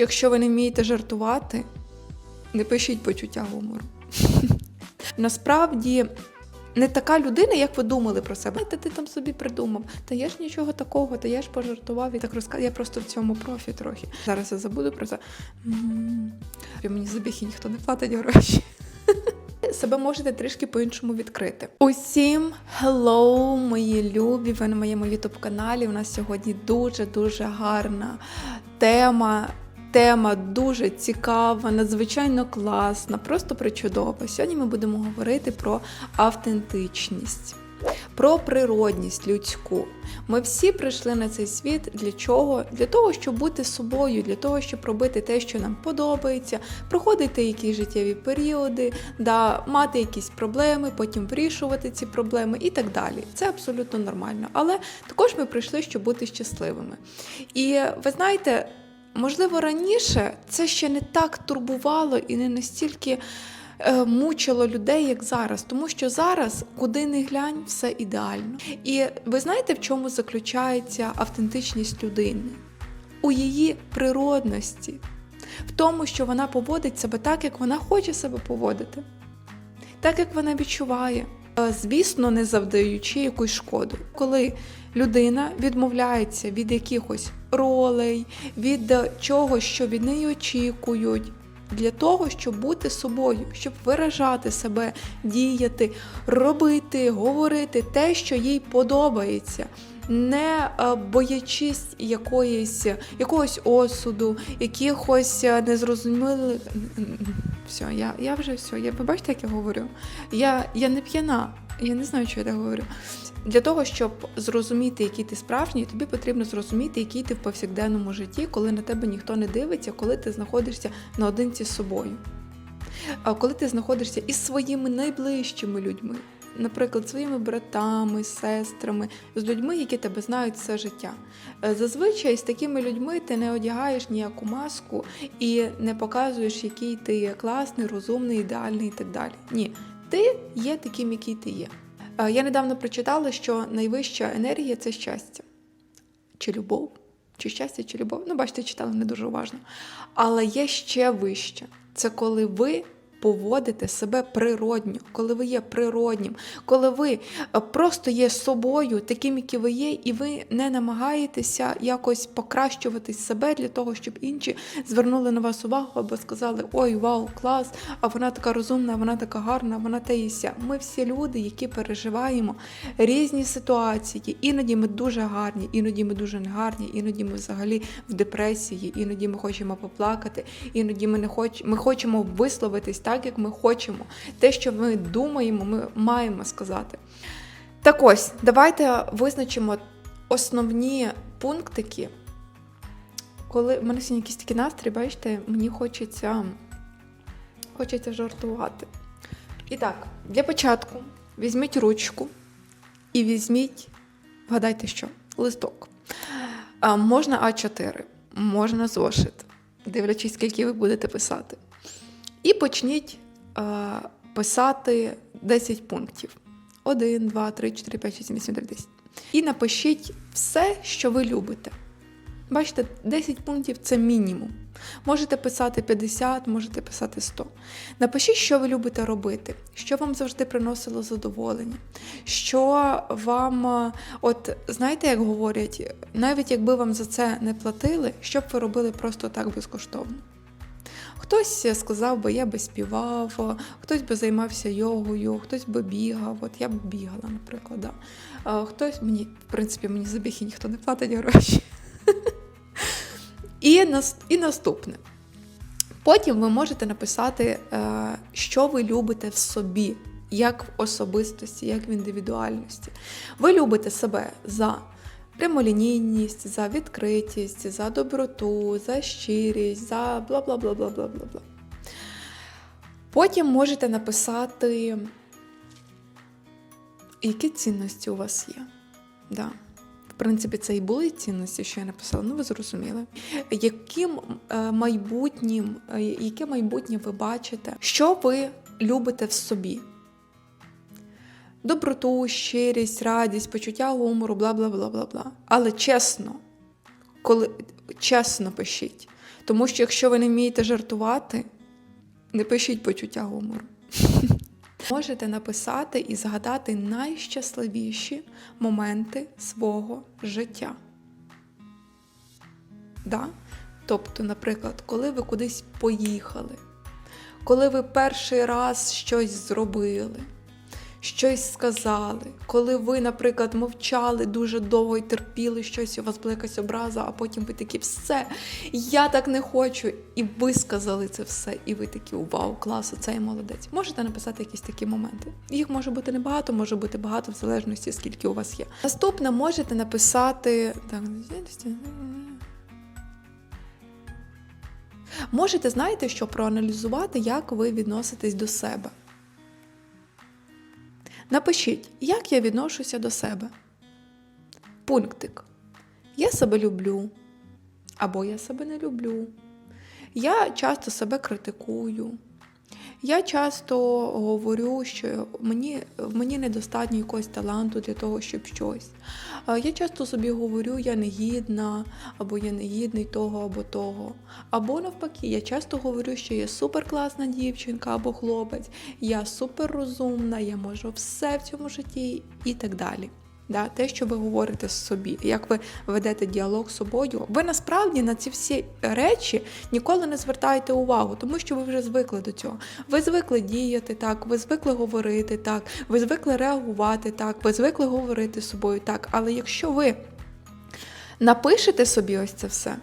що якщо ви не вмієте жартувати, не пишіть почуття гумору. Насправді. Не така людина, як ви думали про себе. Та ти там собі придумав. Та я ж нічого такого, та я ж пожартував і так розказав. Я просто в цьому профі трохи. Зараз я забуду про це. Мені за біг ніхто не платить гроші. Себе можете трішки по-іншому відкрити. Усім hello, мої любі! Ви на моєму ютуб каналі. У нас сьогодні дуже дуже гарна тема. Тема дуже цікава, надзвичайно класна, просто причудова. Сьогодні ми будемо говорити про автентичність, про природність людську. Ми всі прийшли на цей світ для чого? Для того, щоб бути собою, для того, щоб робити те, що нам подобається, проходити якісь життєві періоди, да, мати якісь проблеми, потім вирішувати ці проблеми і так далі. Це абсолютно нормально. Але також ми прийшли, щоб бути щасливими. І ви знаєте. Можливо, раніше це ще не так турбувало і не настільки е, мучило людей, як зараз, тому що зараз, куди не глянь, все ідеально. І ви знаєте, в чому заключається автентичність людини? У її природності, в тому, що вона поводить себе так, як вона хоче себе поводити, так як вона відчуває. Е, Звісно, не завдаючи якусь шкоду. Коли людина відмовляється від якихось ролей, від чогось, що від неї очікують, для того, щоб бути собою, щоб виражати себе, діяти, робити, говорити те, що їй подобається. Не е, боячись якоїсь, якогось осуду, якихось е, незрозумілих. Все, я, я вже все. Я, ви бачите, як я говорю? Я, я не п'яна, я не знаю, що я так говорю. Для того, щоб зрозуміти, який ти справжній, тобі потрібно зрозуміти, який ти в повсякденному житті, коли на тебе ніхто не дивиться, коли ти знаходишся наодинці з собою. А коли ти знаходишся із своїми найближчими людьми, наприклад, своїми братами, сестрами, з людьми, які тебе знають все життя. Е, Зазвичай з такими людьми ти не одягаєш ніяку маску і не показуєш, який ти класний, розумний, ідеальний і так далі. Ні, ти є таким, який ти є. Е, Я недавно прочитала, що найвища енергія це щастя чи любов, чи щастя, чи любов. Ну, бачите, читала не дуже уважно. Але є ще вище. Це коли ви поводите себе природньо, коли ви є природнім, коли ви е, просто є собою, таким, які ви є, і ви не намагаєтеся якось покращувати себе для того, щоб інші звернули на вас увагу або сказали: Ой, вау, клас! А вона така розумна, вона така гарна, вона те і ся. Ми всі люди, які переживаємо різні ситуації. Іноді ми дуже гарні, іноді ми дуже негарні, іноді ми взагалі в депресії, іноді ми хочемо поплакати, іноді ми не хоч... ми хочемо висловитись так, як ми хочемо. Те, що ми думаємо, ми маємо сказати. Так ось, давайте визначимо основні пунктики. Коли в мене сьогодні якийсь такий настрій, бачите, мені хочеться, хочеться жартувати. І так, для початку візьміть ручку і візьміть, вгадайте що, листок. Можна А4, можна зошит, дивлячись, скільки ви будете писати. І почніть а, писати 10 пунктів. 1, 2, 3, 4, 5, 6, 7, 8, 9, 10. І напишіть все, що ви любите. Бачите, 10 пунктів це мінімум. Можете писати 50, можете писати 100. Напишіть, що ви любите робити, що вам завжди приносило задоволення, що вам, е, от знаєте, як говорять, навіть якби вам за це не платили, що б ви робили просто так безкоштовно. Хтось сказав би, я би співав, хтось би займався йогою, хтось би бігав. От я б бігала, наприклад. Да. Хтось мені, в принципі, мені за біг і ніхто не платить гроші. І, і наступне. Потім ви можете написати, е, що ви любите в собі, як в особистості, як в індивідуальності. Ви любите себе за прямолінійність, за відкритість, за доброту, за щирість, за бла бла бла бла бла бла бла. Потім можете написати, які цінності у вас є. Да. В принципі, це і були цінності, що я написала, ну ви зрозуміли. Яким е, майбутнім, е, яке майбутнє ви бачите, що ви любите в собі? Доброту, щирість, радість, почуття гумору, бла бла бла бла бла. Але чесно, коли чесно пишіть. Тому що якщо ви не вмієте жартувати, не пишіть почуття гумору. Можете написати і згадати найщасливіші моменти свого життя. Да? Тобто, наприклад, коли ви кудись поїхали, коли ви перший раз щось зробили, щось сказали, коли ви, наприклад, мовчали дуже довго і терпіли щось, у вас була якась образа, а потім ви такі все, я так не хочу. І ви сказали це все, і ви такі вау, клас, оцей молодець. Можете написати якісь такі моменти. Їх може бути небагато, може бути багато, в залежності, скільки у вас є. Наступне можете написати. Так, Можете, знаєте, що проаналізувати, як ви відноситесь до себе. Напишіть, як я відношуся до себе. Пунктик. Я себе люблю. Або я себе не люблю. Я часто себе критикую. Я часто говорю, що мені, мені недостатньо якогось таланту для того, щоб щось. Я часто собі говорю, я не гідна, або я не гідний того або того. Або навпаки, я часто говорю, що я суперкласна дівчинка або хлопець, я суперрозумна, я можу все в цьому житті і так далі. Да, те, що ви говорите з собі, як ви ведете діалог з собою, ви насправді на ці всі речі ніколи не звертаєте увагу, тому що ви вже звикли до цього. Ви звикли діяти так, ви звикли говорити так, ви звикли реагувати так, ви звикли говорити з собою так. Але якщо ви напишете собі ось це все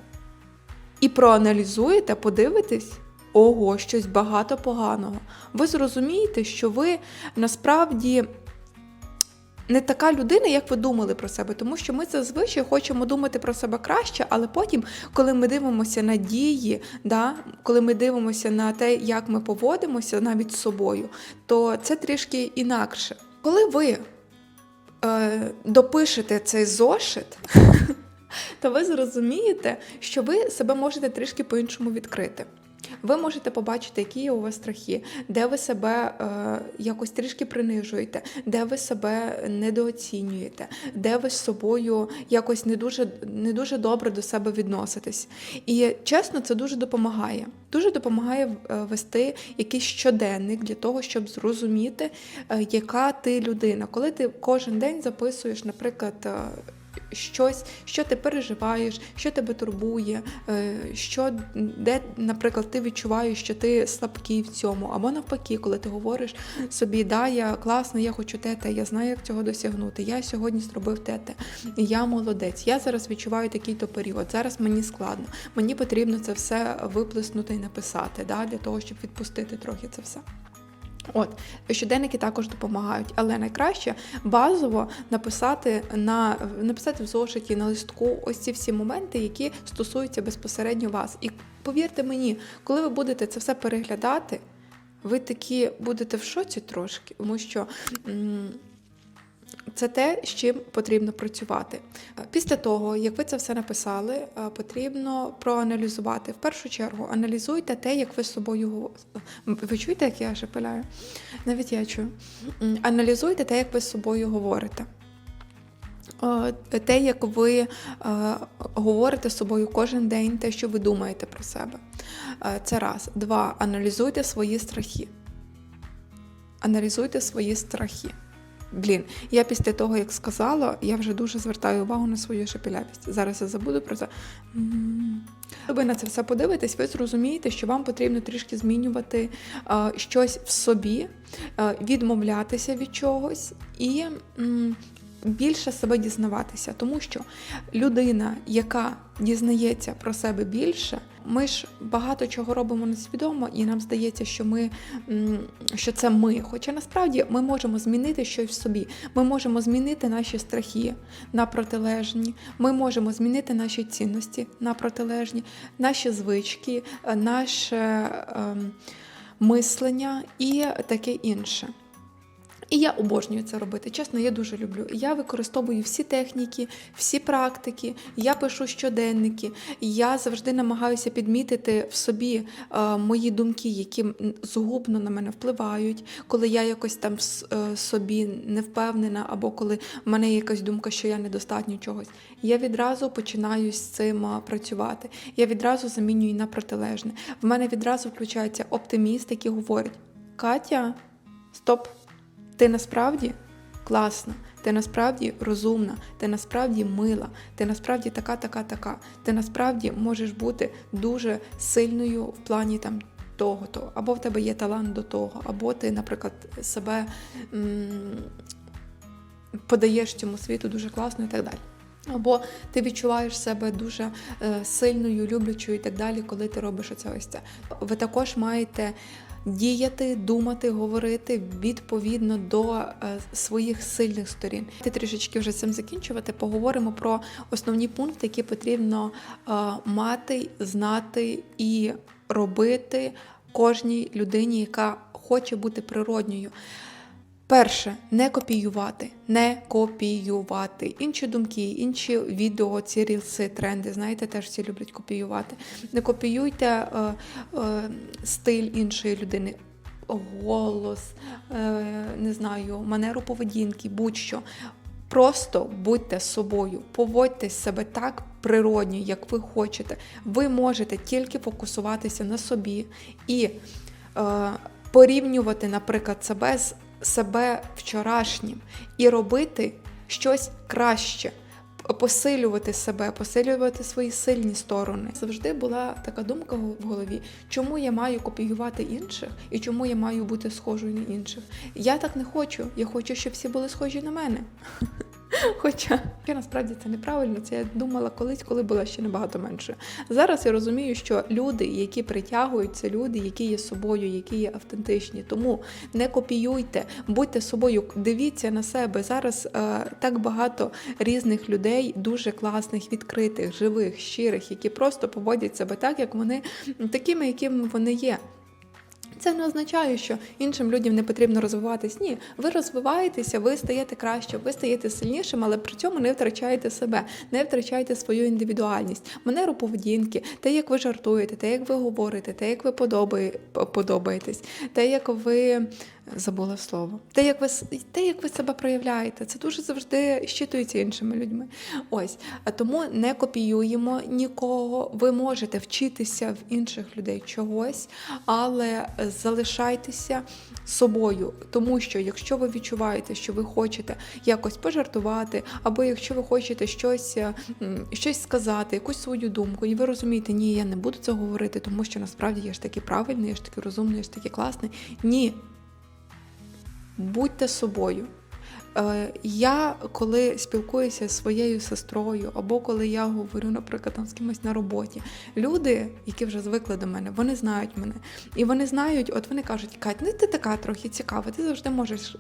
і проаналізуєте, подивитесь. Ого, щось багато поганого. Ви зрозумієте, що ви насправді не така людина, як ви думали про себе, тому що ми зазвичай хочемо думати про себе краще, але потім, коли ми дивимося на дії, да, коли ми дивимося на те, як ми поводимося навіть з собою, то це трішки інакше. Коли ви е, допишете цей зошит, то ви зрозумієте, що ви себе можете трішки по-іншому відкрити. Ви можете побачити, які є у вас страхи, де ви себе е, якось трішки принижуєте, де ви себе недооцінюєте, де ви з собою якось не дуже, не дуже добре до себе відноситесь. І чесно, це дуже допомагає. Дуже допомагає е, вести якийсь щоденник для того, щоб зрозуміти, е, яка ти людина. Коли ти кожен день записуєш, наприклад, е, щось, що ти переживаєш, що тебе турбує, е, що де, наприклад, ти відчуваєш, що ти слабкий в цьому, або навпаки, коли ти говориш собі, да, я класно, я хочу тете, я знаю, як цього досягнути. Я сьогодні зробив тете, я молодець, я зараз відчуваю такий-то період. Зараз мені складно. Мені потрібно це все виплеснути і написати, да, для того, щоб відпустити трохи це все. От, щоденники також допомагають, але найкраще базово написати на написати в зошиті на листку ось ці всі моменти, які стосуються безпосередньо вас. І повірте мені, коли ви будете це все переглядати, ви такі будете в шоці трошки, тому що. М це те, з чим потрібно працювати. Після того, як ви це все написали, е, потрібно проаналізувати. В першу чергу аналізуйте те, як ви з собою. Ви чуєте, як я шепеляю? Навіть я чую. Аналізуйте те, як ви з собою говорите. Е, те, як ви е, говорите з собою кожен день, те, що ви думаєте про себе. Це раз. Два. Аналізуйте свої страхи. Аналізуйте свої страхи. Блін, я після того, як сказала, я вже дуже звертаю увагу на свою шепелявість. Зараз я забуду про це. Ви на це все подивитесь, ви зрозумієте, що вам потрібно трішки змінювати а, щось в собі, а, відмовлятися від чогось і м, більше себе дізнаватися, тому що людина, яка дізнається про себе більше, ми ж багато чого робимо несвідомо, і нам здається, що ми що це ми. Хоча насправді ми можемо змінити щось в собі. Ми можемо змінити наші страхи на протилежні, ми можемо змінити наші цінності на протилежні, наші звички, наше е, мислення і таке інше. І я обожнюю це робити. Чесно, я дуже люблю. Я використовую всі техніки, всі практики, я пишу щоденники. Я завжди намагаюся підмітити в собі е, мої думки, які згубно на мене впливають, коли я якось там е, собі не впевнена, або коли в мене якась думка, що я недостатньо чогось. Я відразу починаю з цим е, працювати. Я відразу замінюю на протилежне. В мене відразу включається оптиміст, який говорить: Катя, стоп! Ти насправді класна, ти насправді розумна, ти насправді мила, ти насправді така, така, така. Ти насправді можеш бути дуже сильною в плані там того, то або в тебе є талант до того, або ти, наприклад, себе м- подаєш цьому світу дуже класно і так далі. Або ти відчуваєш себе дуже е, сильною, люблячою і так далі, коли ти робиш оце ось це. Ви також маєте діяти, думати, говорити відповідно до е, своїх сильних сторін. Ти трішечки вже цим закінчувати. Поговоримо про основні пункти, які потрібно е, мати, знати і робити кожній людині, яка хоче бути природньою. Перше, не копіювати, не копіювати. Інші думки, інші відео, ці рілси, тренди, знаєте, теж всі люблять копіювати. Не копіюйте е, е, стиль іншої людини, голос, е, не знаю, манеру поведінки, будь-що. Просто будьте собою, поводьте себе так природньо, як ви хочете. Ви можете тільки фокусуватися на собі і е, порівнювати, наприклад, себе з себе вчорашнім і робити щось краще, посилювати себе, посилювати свої сильні сторони. Завжди була така думка в голові, чому я маю копіювати інших і чому я маю бути схожою на інших. Я так не хочу. Я хочу, щоб всі були схожі на мене. Хоча я насправді це неправильно, це я думала колись, коли була ще набагато менше. Зараз я розумію, що люди, які притягують, це люди, які є собою, які є автентичні. Тому не копіюйте, будьте собою, дивіться на себе. Зараз е, так багато різних людей, дуже класних, відкритих, живих, щирих, які просто поводять себе так, як вони такими, якими вони є. Це не означає, що іншим людям не потрібно розвиватись. Ні, ви розвиваєтеся, ви стаєте краще, ви стаєте сильнішим, але при цьому не втрачаєте себе, не втрачаєте свою індивідуальність, манеру поведінки, те, як ви жартуєте, те, як ви говорите, те, як ви подобає, подобаєтесь, те, як ви забула слово, те, як ви те, як ви себе проявляєте, це дуже завжди щитується іншими людьми. Ось а тому не копіюємо нікого. Ви можете вчитися в інших людей чогось, але залишайтеся собою, тому що якщо ви відчуваєте, що ви хочете якось пожартувати, або якщо ви хочете щось, е, щось сказати, якусь свою думку, і ви розумієте, ні, я не буду це говорити, тому що насправді я ж такий правильний, я ж такий розумний, я ж такий класний. Ні, будьте собою. Е, Я коли спілкуюся зі своєю сестрою, або коли я говорю, наприклад, там з кимось на роботі, люди, які вже звикли до мене, вони знають мене. І вони знають, от вони кажуть, Кать, ну ти така трохи цікава, ти завжди можеш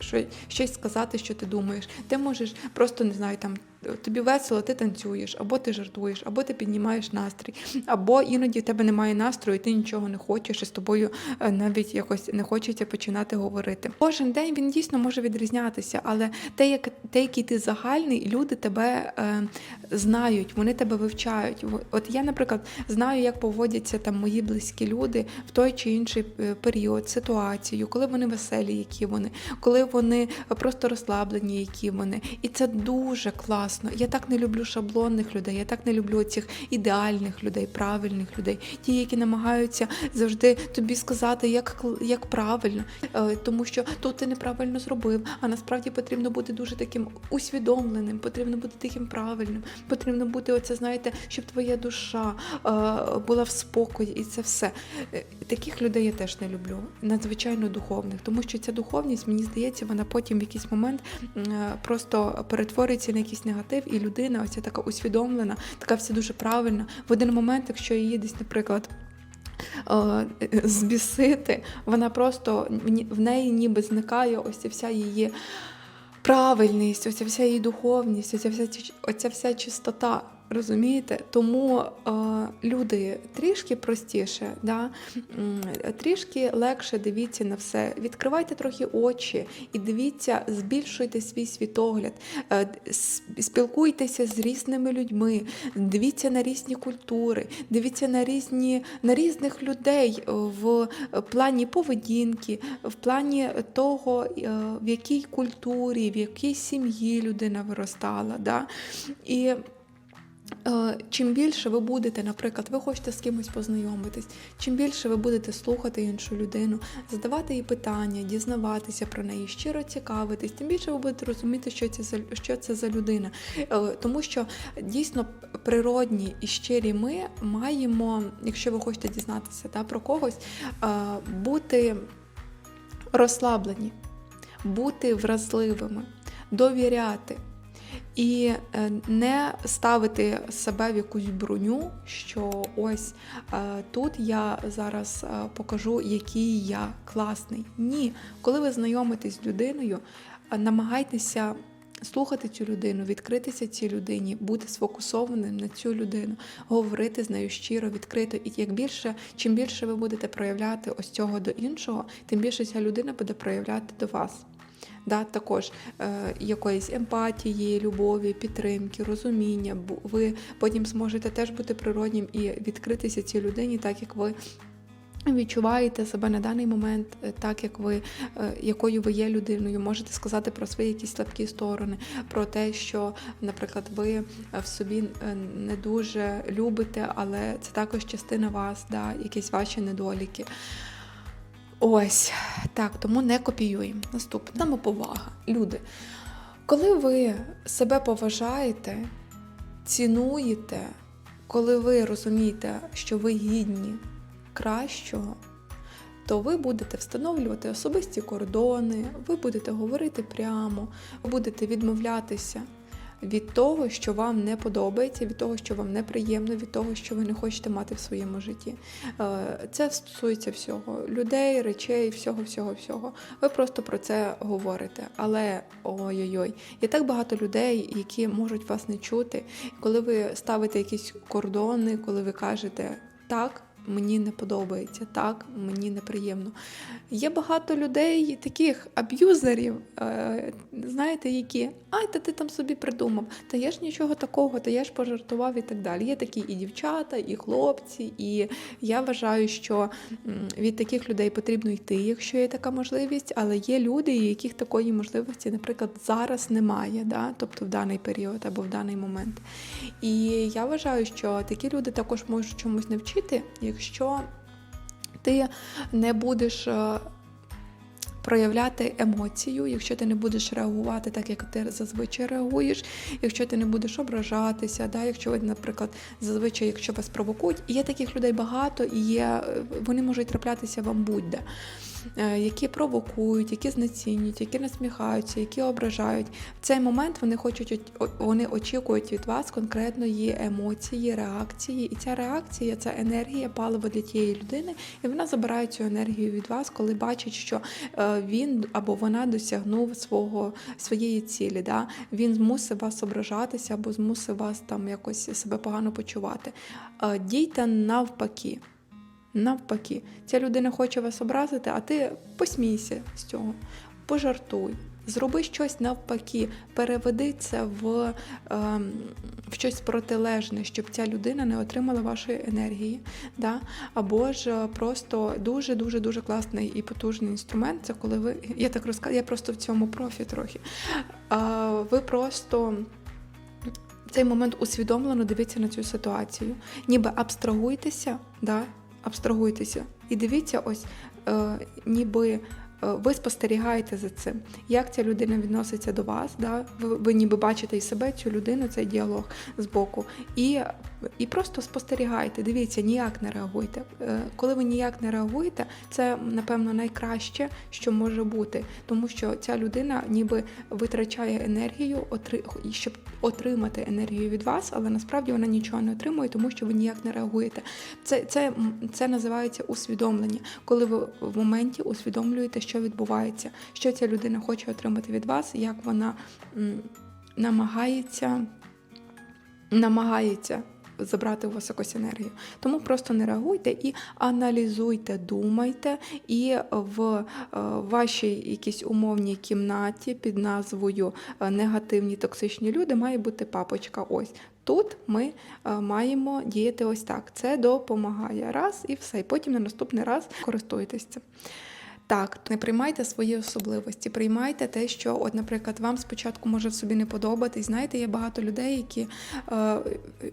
щось сказати, що ти думаєш. Ти можеш просто не знаю, там тобі весело, ти танцюєш, або ти жартуєш, або ти піднімаєш настрій, або іноді в тебе немає настрою, і ти нічого не хочеш, і з тобою е, навіть якось не хочеться починати говорити. Кожен день він дійсно може відрізнятися, але те, як те, який ти загальний, люди тебе е, знають, вони тебе вивчають. От я, наприклад, знаю, як поводяться там мої близькі люди в той чи інший е, період, ситуацію, коли вони веселі, які вони, коли вони просто розслаблені, які вони. І це дуже класно. Я так не люблю шаблонних людей, я так не люблю цих ідеальних людей, правильних людей, ті, які намагаються завжди тобі сказати, як, як правильно, Е, тому що тут ти неправильно зробив, а насправді потрібно бути дуже таким усвідомленим, потрібно бути таким правильним, потрібно бути, оце, знаєте, щоб твоя душа е, була в спокої, і це все. Е, Таких людей я теж не люблю, надзвичайно духовних, тому що ця духовність, мені здається, вона потім в якийсь момент просто перетворюється на якийсь негатив, і людина, оця така усвідомлена, така вся дуже правильна. В один момент, якщо її десь, наприклад. е, Збісити, вона просто в неї ніби зникає ось вся її правильність, оця вся її духовність, ця вся, оця вся чистота. Розумієте? Тому е, люди трішки простіше, да? трішки легше дивіться на все. Відкривайте трохи очі і дивіться, збільшуйте свій світогляд, е, спілкуйтеся з різними людьми, дивіться на різні культури, дивіться на різні на різних людей е, в плані поведінки, в плані того, е, в якій культурі, в якій сім'ї людина виростала. Да? І Чим більше ви будете, наприклад, ви хочете з кимось познайомитись, чим більше ви будете слухати іншу людину, задавати їй питання, дізнаватися про неї, щиро цікавитись, тим більше ви будете розуміти, що це за що це за людина. Е, Тому що дійсно природні і щирі ми маємо, якщо ви хочете дізнатися та, про когось, е, бути розслаблені, бути вразливими, довіряти. І е, не ставити себе в якусь броню, що ось е, тут я зараз е, покажу, який я класний. Ні, коли ви знайомитесь з людиною, намагайтеся слухати цю людину, відкритися цій людині, бути сфокусованим на цю людину, говорити з нею щиро, відкрито. І як більше, чим більше ви будете проявляти ось цього до іншого, тим більше ця людина буде проявляти до вас да, також е, якоїсь емпатії, любові, підтримки, розуміння. Ви потім зможете теж бути природнім і відкритися цій людині, так як ви. Відчуваєте себе на даний момент е, так, як ви, е, якою ви є людиною, можете сказати про свої якісь слабкі сторони, про те, що, наприклад, ви е, в собі не дуже любите, але це також частина вас, да, якісь ваші недоліки. Ось так, тому не копіюємо. Наступне самоповага. Люди, коли ви себе поважаєте, цінуєте, коли ви розумієте, що ви гідні кращого, то ви будете встановлювати особисті кордони, ви будете говорити прямо, ви будете відмовлятися від того, що вам не подобається, від того, що вам неприємно, від того, що ви не хочете мати в своєму житті. Е, Це стосується всього людей, речей, всього, всього, всього. Ви просто про це говорите. Але ой-ой-ой, є так багато людей, які можуть вас не чути. Коли ви ставите якісь кордони, коли ви кажете так. Мені не подобається, так, мені неприємно. Є багато людей, таких аб'юзерів, е, знаєте, які ай, та ти там собі придумав, та я ж нічого такого, та я ж пожартував і так далі. Є такі і дівчата, і хлопці, і я вважаю, що від таких людей потрібно йти, якщо є така можливість, але є люди, яких такої можливості, наприклад, зараз немає, да? тобто в даний період або в даний момент. І я вважаю, що такі люди також можуть чомусь навчити, якщо ти не будеш е, проявляти емоцію, якщо ти не будеш реагувати так, як ти зазвичай реагуєш, якщо ти не будеш ображатися, да, якщо ви, наприклад, зазвичай, якщо вас провокують, є таких людей багато, і є, е, вони можуть траплятися вам будь-де. е, Які провокують, які знецінюють, які насміхаються, які ображають. В цей момент вони хочуть вони очікують від вас конкретної емоції, реакції. І ця реакція це енергія, паливо для тієї людини, і вона забирає цю енергію від вас, коли бачить, що е, він або вона досягнув свого своєї цілі. Да? Він змусив вас ображатися або змусив вас там якось себе погано почувати. Е, Дійте навпаки. Навпаки, ця людина хоче вас образити, а ти посмійся з цього, пожартуй. Зроби щось навпаки, переведи це в, ем, в щось протилежне, щоб ця людина не отримала вашої енергії. Да? Або ж е, просто дуже дуже класний і потужний інструмент. Це коли ви. Я так розказую, я просто в цьому профі трохи. Ви просто. Цей момент усвідомлено дивіться на цю ситуацію, ніби абстрагуйтеся, да, абстрагуйтеся і дивіться, ось е, ніби ви спостерігаєте за цим, як ця людина відноситься до вас. Да? Ви, ви ніби бачите і себе, цю людину, цей діалог з боку. І, і просто спостерігайте, дивіться, ніяк не реагуйте. Е, Коли ви ніяк не реагуєте, це напевно найкраще, що може бути, тому що ця людина ніби витрачає енергію, отри- щоб отримати енергію від вас, але насправді вона нічого не отримує, тому що ви ніяк не реагуєте. Це, це, це називається усвідомлення, коли ви в моменті усвідомлюєте, що відбувається, що ця людина хоче отримати від вас, як вона намагається намагається забрати у вас якусь енергію. Тому просто не реагуйте і аналізуйте, думайте, і в е, вашій якійсь умовній кімнаті під назвою е, негативні токсичні люди має бути папочка. Ось. Тут ми е, маємо діяти ось так. Це допомагає. Раз і все. І потім на наступний раз користуйтесь цим. Так, не приймайте свої особливості, приймайте те, що, от, наприклад, вам спочатку може собі не подобатись. Знаєте, є багато людей, які, е,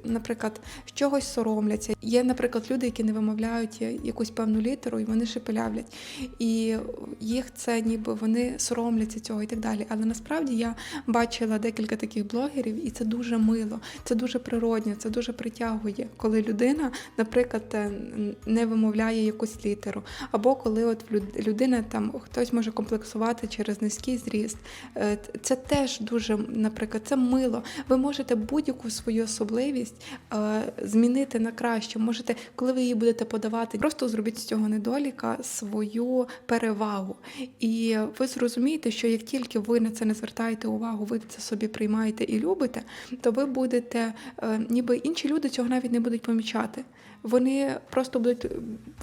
наприклад, з чогось соромляться. Є, наприклад, люди, які не вимовляють якусь певну літеру, і вони шепелявлять. І їх це ніби вони соромляться цього і так далі. Але насправді я бачила декілька таких блогерів, і це дуже мило, це дуже природньо, це дуже притягує, коли людина, наприклад, е, не вимовляє якусь літеру, або коли от в люд- людина там хтось може комплексувати через низький зріст. Е, Це теж дуже, наприклад, це мило. Ви можете будь-яку свою особливість е, змінити на краще. Можете, коли ви її будете подавати, просто зробіть з цього недоліка свою перевагу. І ви зрозумієте, що як тільки ви на це не звертаєте увагу, ви це собі приймаєте і любите, то ви будете, е, ніби інші люди цього навіть не будуть помічати. Вони просто будуть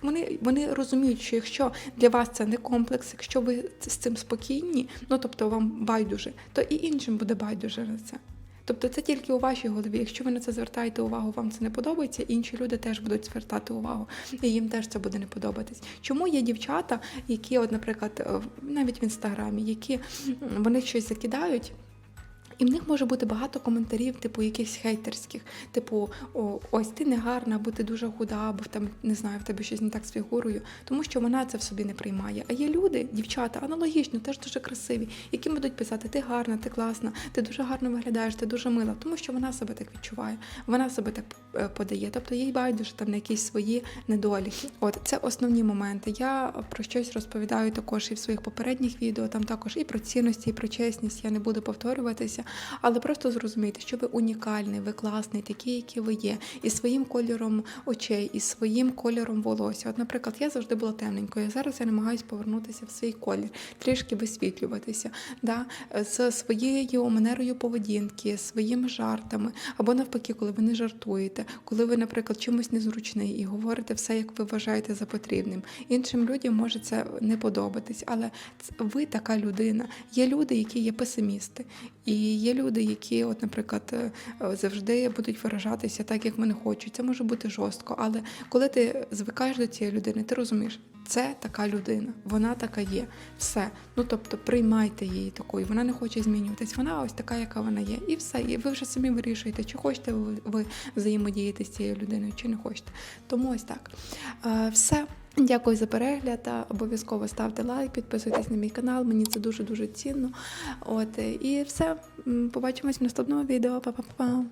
вони, вони розуміють, що якщо для вас це не комплекс, якщо ви з цим спокійні, ну тобто вам байдуже, то і іншим буде байдуже на це. Тобто це тільки у вашій голові. Якщо ви на це звертаєте увагу, вам це не подобається, інші люди теж будуть звертати увагу, і їм теж це буде не подобатись. Чому є дівчата, які, от, наприклад, навіть в інстаграмі, які вони щось закидають. І в них може бути багато коментарів, типу якихось хейтерських, типу, о, ось ти не гарна, або ти дуже худа, або там не знаю, в тебе щось не так з фігурою, тому що вона це в собі не приймає. А є люди, дівчата, аналогічно, теж дуже красиві, які будуть писати: ти гарна, ти класна, ти дуже гарно виглядаєш, ти дуже мила, тому що вона себе так відчуває, вона себе так е, подає. Тобто їй байдуже там на якісь свої недоліки. От це основні моменти. Я про щось розповідаю також і в своїх попередніх відео. Там також і про цінності, і про чесність. Я не буду повторюватися, але просто зрозумійте, що ви унікальний, ви класний, такий, який ви є, і своїм кольором очей, і своїм кольором волосся. От, наприклад, я завжди була темненькою. Зараз я намагаюся повернутися в свій колір, трішки висвітлюватися, да? з своєю манерою поведінки, своїми жартами, або навпаки, коли ви не жартуєте, коли ви, наприклад, чимось незручний і говорите все, як ви вважаєте за потрібним. Іншим людям може це не подобатись, але ви така людина. Є люди, які є песимісти, і є люди, які, от, наприклад, е, завжди будуть виражатися так, як вони хочуть. Це може бути жорстко, але коли ти звикаєш до цієї людини, ти розумієш. Це така людина, вона така є. Все. Ну тобто приймайте її такою. Вона не хоче змінюватись. Вона ось така, яка вона є. І все. І ви вже самі вирішуєте, чи хочете ви, ви взаємодіяти з цією людиною, чи не хочете. Тому ось так. Е, все. Дякую за перегляд. Обов'язково ставте лайк, підписуйтесь на мій канал. Мені це дуже дуже цінно. От і все. Побачимось в наступному відео. Па-па-па.